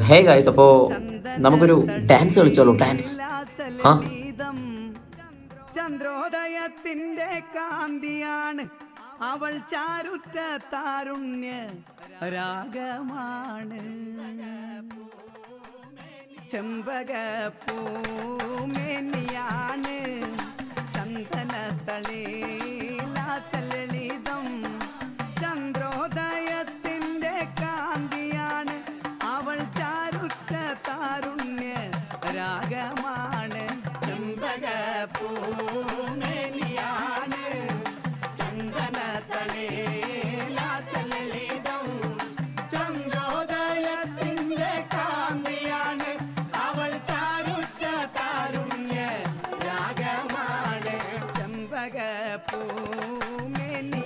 Hey guys അപ്പോ നമുക്കൊരു dance കളിച്ചോളൂ dance? ആ ചന്ദ്രോദയത്തിന്റെ കാന്തിയാണ് അവൾ ചാരുറ്റ താരുണ്യ രാഗമാണ്. ചെമ്പകപ്പൂമേനിയാണ് ചന്ദന തളീലാസലളിതം കാരുണ്യ രാഗമാണ്. ചുംബക പൂമേനിയാണ് ചന്ദന തളേ ലാസലളിതം. ചന്ദ്രോദയത്തിന്റെ കാന്തിയാണ്. അവൾ ചാരുറ്റ താരുണ്യ രാഗമാണ്. ചമ്പക പൂമേനി